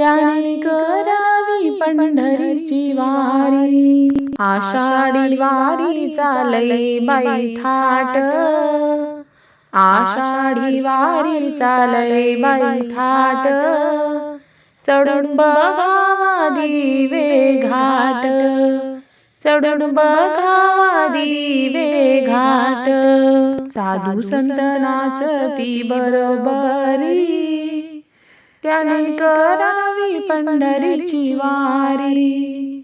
त्याने करावी पंढरीची वारी. आषाढी वारी चालय बाई थाट. आषाढी वारी चालय बाई थाट. चढून बघावा दिवे घाट. चढून बघावा दिवे घाट. साधू संत नाचती बरोबरी. त्याने करावी पंढरीची वारी.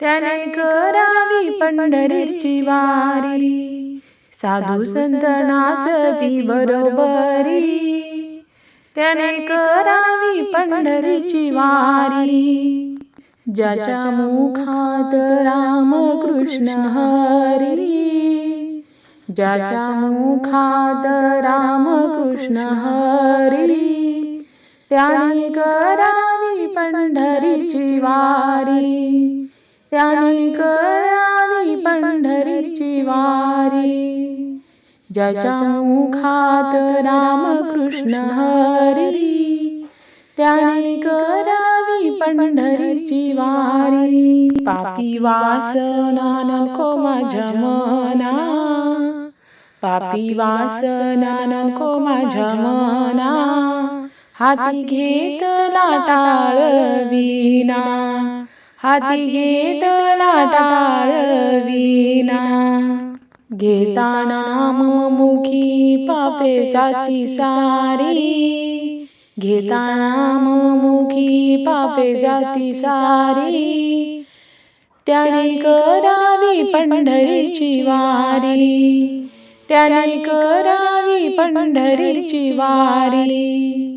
त्याने करावी पंढरीची वारी. साधू संत नाचती बरोबरी. त्याने करावी पंढरीची वारी. ज्याच्या मुखात रामकृष्ण हरी. ज्याच्या मुखात रामकृष्ण हरी. त्याने करावी पंढरीची वारी. त्याने करावी पंढरीची वारी. ज्याच्या मुखात रामकृष्ण हरी. त्याने करावी पंढरीची वारी. पापी वासना नको माझ्या मना पापी वासना नको माझ्या मना हाती घेतला टाळ विना हाती घेतला टाळ विना घेताना मुखी पापे जाती सारी. घेताना मुखी पापे जाती सारी. त्याने करावी पंढरीची वारी. त्याने करावी पंढरीची वारी.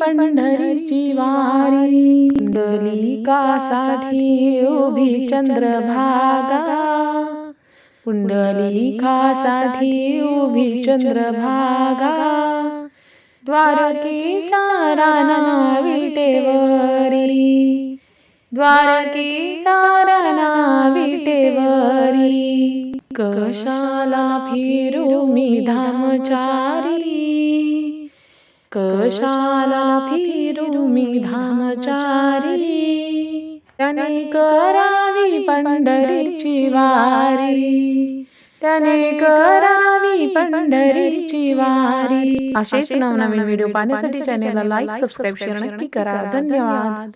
पंढरीची वारी. पुंडलिकासाठी उभी चंद्रभागा. पुंडलिकासाठी उभी चंद्रभागा. द्वारकेचा राणा विटेवरी. द्वारकेचा राणा विटेवरी. कशाला फिरू मी धामचारी? कशाला फिरू मी धामचारी? त्याने करावी पंढरीची वारी. त्याने करावी पंढरीची वारी. असेच नवनवीन व्हिडिओ पाहण्यासाठी चॅनेलला लाईक सबस्क्राईब शेअर नक्की करा. धन्यवाद.